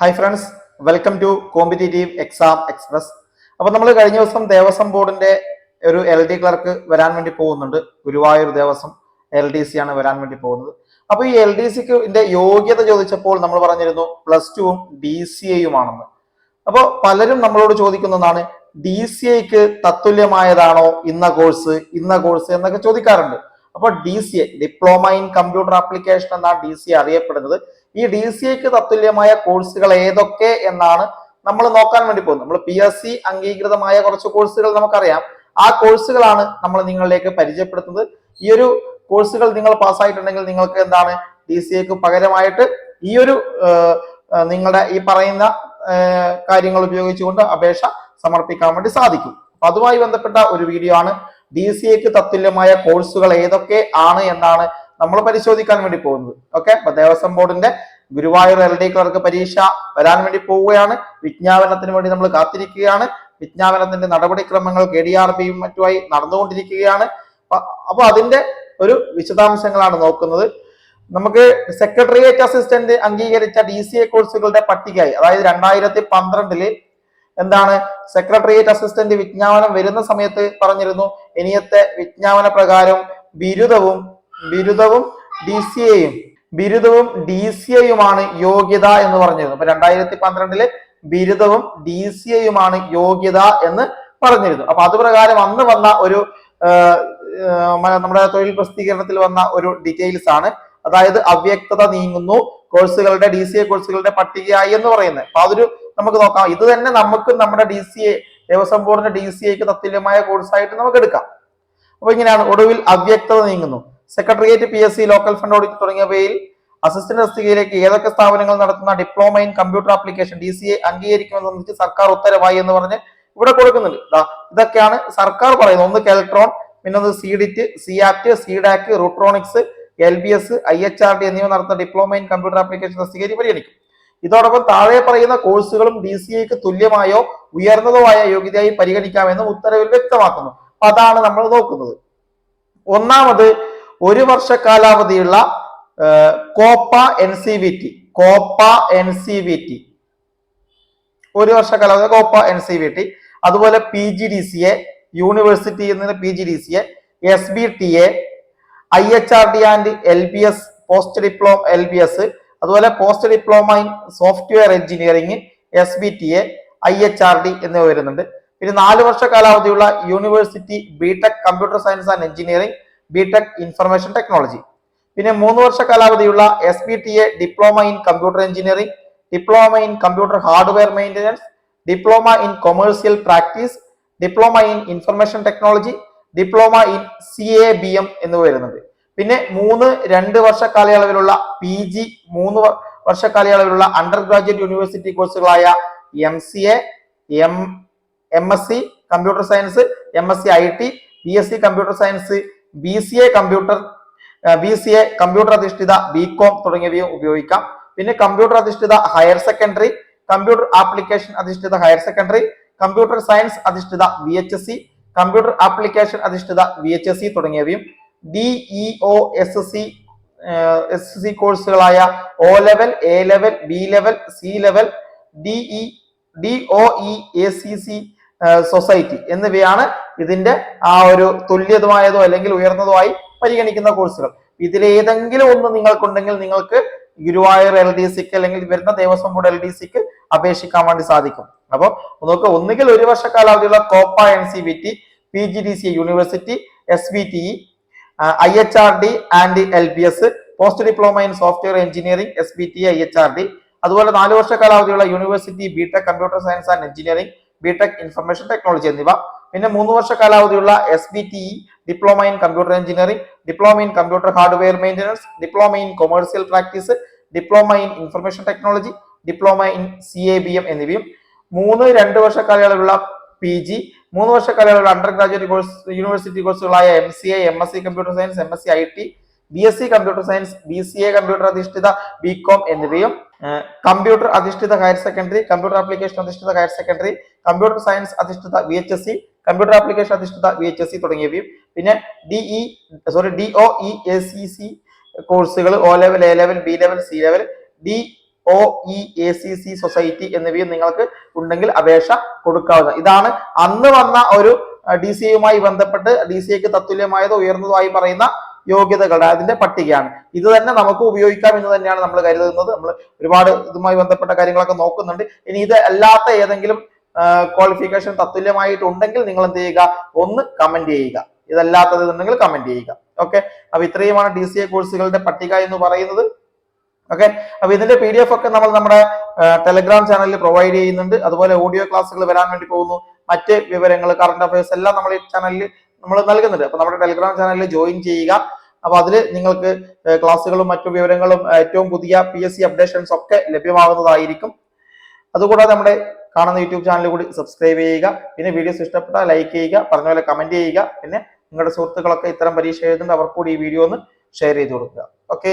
Hi friends welcome to competitive exam express അപ്പോൾ നമ്മൾ കഴിഞ്ഞ ദിവസം ദേവസ്വം ബോർഡിന്റെ ഒരു എൽ ഡി ക്ലർക്ക് വരാൻ വേണ്ടി പോകുന്നുണ്ട്. Guruvayur Devaswom L D C ആണ് വരാൻ വേണ്ടി പോകുന്നത്. അപ്പോൾ ഈ എൽ ഡി സിക്ക് യോഗ്യത ചോദിച്ചപ്പോൾ നമ്മൾ പറഞ്ഞിരുന്നു പ്ലസ് ടുവും ഡി സി എയുമാണെന്ന് അപ്പോൾ പലരും നമ്മളോട് ചോദിക്കുന്നതാണ് ഡി സി ഐക്ക് തത്തുല്യമായതാണോ ഇന്ന കോഴ്സ് ഇന്ന കോഴ്സ് എന്നൊക്കെ ചോദിക്കാറുണ്ട്. അപ്പോൾ D C A diploma in computer application എന്നാണ് ഡി സി അറിയപ്പെടുന്നത്. ഈ ഡി സി എക്ക് തത്തുല്യമായ കോഴ്സുകൾ ഏതൊക്കെ എന്നാണ് നമ്മൾ നോക്കാൻ വേണ്ടി പോകുന്നത്. നമ്മൾ പി എസ് സി അംഗീകൃതമായ കുറച്ച് കോഴ്സുകൾ നമുക്കറിയാം. ആ കോഴ്സുകളാണ് നമ്മൾ നിങ്ങളിലേക്ക് പരിചയപ്പെടുത്തുന്നത്. ഈ ഒരു കോഴ്സുകൾ നിങ്ങൾ പാസ്സായിട്ടുണ്ടെങ്കിൽ നിങ്ങൾക്ക് എന്താണ് ഡി സി എക്ക് പകരമായിട്ട് ഈ ഒരു നിങ്ങളുടെ ഈ പറയുന്ന കാര്യങ്ങൾ ഉപയോഗിച്ചുകൊണ്ട് അപേക്ഷ സമർപ്പിക്കാൻ വേണ്ടി സാധിക്കും. അപ്പൊ അതുമായി ബന്ധപ്പെട്ട ഒരു വീഡിയോ ആണ്. ഡി സി എക്ക് തത്തുല്യമായ കോഴ്സുകൾ ഏതൊക്കെ ആണ് എന്നാണ് നമ്മൾ പരിശോധിക്കാൻ വേണ്ടി പോകുന്നത്. ഓക്കെ അപ്പൊ ദേവസ്വം ബോർഡിന്റെ ഗുരുവായൂർ എൽ ഡി ക്ലർക്ക് പരീക്ഷ വരാൻ വേണ്ടി പോവുകയാണ്. വിജ്ഞാപനത്തിന് വേണ്ടി നമ്മൾ കാത്തിരിക്കുകയാണ്. വിജ്ഞാപനത്തിന്റെ നടപടിക്രമങ്ങൾ കെ ഡി ആർ പിയും മറ്റുമായി നടന്നുകൊണ്ടിരിക്കുകയാണ്. അപ്പൊ- അതിന്റെ ഒരു വിശദാംശങ്ങളാണ് നോക്കുന്നത്. നമുക്ക് സെക്രട്ടേറിയറ്റ് അസിസ്റ്റന്റ് അംഗീകരിച്ച ഡി സി എ കോഴ്സുകളുടെ പട്ടികയായി അതായത് രണ്ടായിരത്തി പന്ത്രണ്ടിൽ എന്താണ്? സെക്രട്ടേറിയറ്റ് അസിസ്റ്റന്റ് വിജ്ഞാപനം വരുന്ന സമയത്ത് പറഞ്ഞിരുന്നു ഇനിയത്തെ വിജ്ഞാപന പ്രകാരം ബിരുദവും ബിരുദവും ഡി സി എയും ബിരുദവും ഡി സി എയുമാണ് യോഗ്യത എന്ന് പറഞ്ഞിരുന്നു അപ്പൊ രണ്ടായിരത്തി പന്ത്രണ്ടിൽ ബിരുദവും ഡി സി എയുമാണ് യോഗ്യത എന്ന് പറഞ്ഞിരുന്നു. അപ്പൊ അത് പ്രകാരം അന്ന് വന്ന ഒരു നമ്മുടെ തൊഴിൽ പ്രസിദ്ധീകരണത്തിൽ വന്ന ഒരു ഡീറ്റെയിൽസ് ആണ്. അതായത് അവ്യക്തത നീങ്ങുന്നു കോഴ്സുകളുടെ ഡി സി എ കോഴ്സുകളുടെ പട്ടികയായി എന്ന് പറയുന്നത്. അപ്പൊ അതൊരു നമുക്ക് നോക്കാം. ഇത് തന്നെ നമുക്ക് നമ്മുടെ ഡി സി എ ദേവസ്വം ബോർഡിന്റെ ഡി സി എക്ക് തത്തുല്യമായ കോഴ്സായിട്ട് നമുക്ക് എടുക്കാം. അപ്പൊ ഇങ്ങനെയാണ് ഒടുവിൽ അവ്യക്തത നീങ്ങുന്നു. Secretariat P S C local fund audit തുടങ്ങിയവയിൽ അസിസ്റ്റന്റ് തസ്തികയിലേക്ക് ഏതൊക്കെ സ്ഥാപനങ്ങൾ നടത്തുന്ന diploma in computer application D C A അംഗീകരിക്കുമെന്ന് സംബന്ധിച്ച് സർക്കാർ ഉത്തരവായി എന്ന് പറഞ്ഞ് ഇവിടെ കൊടുക്കുന്നുണ്ട്. ഇതൊക്കെയാണ് സർക്കാർ പറയുന്നത്. ഒന്ന് കെൽട്രോൺ പിന്നെ ഒന്ന് C സിയാറ്റ് CDAC Rutronix L B S I H R D എന്നിവ നടത്തുന്ന ഡിപ്ലോമ ഇൻ കമ്പ്യൂട്ടർ ആപ്ലിക്കേഷൻ തസ്തികയിൽ പരിഗണിക്കും ഇതോടൊപ്പം താഴെ പറയുന്ന കോഴ്സുകളും ഡി സി എക്ക് തുല്യമായോ ഉയർന്നതോ ആയ യോഗ്യതയായി പരിഗണിക്കാമെന്നും ഉത്തരവിൽ വ്യക്തമാക്കുന്നു. അതാണ് നമ്മൾ നോക്കുന്നത്. ഒന്നാമത് ഒരു വർഷ കാലാവധിയുള്ള COPA N C V T. COPA N C V T. ഒരു വർഷ കാലാവധി COPA N C V T. അതുപോലെ P G D C A university എന്നതിന് P G D C A S B T A I H R D and L B S post diploma L B S അതുപോലെ post diploma in software engineering S B T A I H R D എന്നിവ വരുന്നുണ്ട്. പിന്നെ നാല് വർഷ കാലാവധിയുള്ള university BTech computer science and engineering BTech information technology പിന്നെ മൂന്ന് വർഷ കാലാവധിയുള്ള S B T A diploma in computer engineering diploma in computer hardware maintenance diploma in commercial practice diploma in information technology diploma in C A B M എന്നിവ വരുന്നത് പിന്നെ മൂന്ന് രണ്ട് വർഷ കാലയളവിലുള്ള പി ജി മൂന്ന് വർഷ കാലയളവിലുള്ള under graduate university കോഴ്സുകളായ M C A M M S C computer science M S C I T B S C computer science B C A computer B C A computer അധിഷ്ഠിത B com തുടങ്ങിയവയും ഉപയോഗിക്കാം. പിന്നെ computer അധിഷ്ഠിത higher secondary computer application അധിഷ്ഠിത higher secondary computer science അധിഷ്ഠിത V H S C computer application അധിഷ്ഠിത V H S C തുടങ്ങിയവയും D E O S C S C കോഴ്സുകളായ O level A level B level C level D E D O E A C C society എന്നിവയാണ് ഇതിന്റെ ആ ഒരു തുല്യതമായതോ അല്ലെങ്കിൽ ഉയർന്നതോ ആയി പരിഗണിക്കുന്ന കോഴ്സുകൾ ഇതിലേതെങ്കിലും ഒന്ന് നിങ്ങൾക്കുണ്ടെങ്കിൽ നിങ്ങൾക്ക് ഗുരുവായൂർ എൽ ഡി സിക്ക് അല്ലെങ്കിൽ വരുന്ന ദേവസ്വം ബോർഡ് എൽ ഡി സിക്ക് അപേക്ഷിക്കാൻ വേണ്ടി സാധിക്കും. അപ്പോൾ നമുക്ക് ഒന്നുകിൽ ഒരു വർഷ കാലാവധിയുള്ള COPA N C V T P G D C university S V T E I H R D and L B S post diploma in software engineering S B T I H R D. അതുപോലെ നാല് വർഷ കാലാവധിയുള്ള university BTech computer science and engineering BTech information technology എന്നിവ. പിന്നെ മൂന്ന് വർഷ കാലാവധിയുള്ള S B T E diploma in computer engineering diploma in computer hardware maintenance diploma in commercial practice diploma in information technology diploma in C A B M എന്നിവയും. മൂന്ന് രണ്ട് വർഷ കാലയളവിലുള്ള P G മൂന്ന് വർഷ കാലയളവിലുള്ള under graduate course university കോഴ്സുകളായ M C A M S C computer science M S C I T B S C computer science B C A computer അധിഷ്ഠിത B com എന്നിവയും കമ്പ്യൂട്ടർ അധിഷ്ഠിത higher secondary computer application അധിഷ്ഠിത higher secondary computer science അധിഷ്ഠിത V H S C computer application അധിഷ്ഠിത V H S C തുടങ്ങിയവയും. പിന്നെ D E sorry D O E A C C കോഴ്സുകൾ O level A level B level C level D O E A C C society എന്നിവയും നിങ്ങൾക്ക് ഉണ്ടെങ്കിൽ അപേക്ഷ കൊടുക്കാവുന്ന ഇതാണ് അന്ന് വന്ന ഒരു ഡി സി എയുമായി ബന്ധപ്പെട്ട് ഡി സി എക്ക് തത്തുല്യമായതോ ഉയർന്നതായി പറയുന്ന യോഗ്യതകളുടെ അതിന്റെ പട്ടികയാണ്. ഇത് തന്നെ നമുക്ക് ഉപയോഗിക്കാം എന്ന് തന്നെയാണ് നമ്മൾ കരുതുന്നത്. നമ്മൾ ഒരുപാട് ഇതുമായി ബന്ധപ്പെട്ട കാര്യങ്ങളൊക്കെ നോക്കുന്നുണ്ട്. ഇനി ഇത് അല്ലാത്ത ഏതെങ്കിലും ക്വാളിഫിക്കേഷൻ തത്തുല്യമായിട്ടുണ്ടെങ്കിൽ നിങ്ങൾ എന്ത് ചെയ്യുക? ഒന്ന് കമന്റ് ചെയ്യുക. ഇതല്ലാത്തത് ഉണ്ടെങ്കിൽ കമന്റ് ചെയ്യുക. ഓക്കെ അപ്പൊ ഇത്രയുമാണ് ഡി സി എ കോഴ്സുകളുടെ പട്ടിക എന്ന് പറയുന്നത്. ഓക്കെ അപ്പൊ ഇതിന്റെ പി ഡി എഫ് ഒക്കെ നമ്മൾ നമ്മുടെ ടെലഗ്രാം ചാനലിൽ പ്രൊവൈഡ് ചെയ്യുന്നുണ്ട്. അതുപോലെ ഓഡിയോ ക്ലാസ്സുകൾ വരാൻ വേണ്ടി പോകുന്നു. മറ്റ് വിവരങ്ങൾ കറണ്ട് അഫയേഴ്സ് എല്ലാം നമ്മൾ ഈ ചാനലിൽ നമ്മൾ നൽകുന്നുണ്ട് അപ്പൊ നമ്മുടെ ടെലിഗ്രാം ചാനലിൽ ജോയിൻ ചെയ്യുക. അപ്പൊ അതിൽ നിങ്ങൾക്ക് ക്ലാസ്സുകളും മറ്റു വിവരങ്ങളും ഏറ്റവും പുതിയ പി എസ് സി അപ്ഡേഷൻസ് ഒക്കെ ലഭ്യമാകുന്നതായിരിക്കും. അതുകൂടാതെ നമ്മുടെ കാണുന്ന യൂട്യൂബ് ചാനൽ കൂടി സബ്സ്ക്രൈബ് ചെയ്യുക. പിന്നെ വീഡിയോസ് ഇഷ്ടപ്പെട്ടാൽ ലൈക്ക് ചെയ്യുക. പറഞ്ഞ പോലെ കമന്റ് ചെയ്യുക. പിന്നെ നിങ്ങളുടെ സുഹൃത്തുക്കളൊക്കെ ഇത്തരം പരീക്ഷ എഴുതുന്നുണ്ട്. അവർക്ക് കൂടി ഈ വീഡിയോ ഒന്ന് ഷെയർ ചെയ്ത് കൊടുക്കുക. ഓക്കെ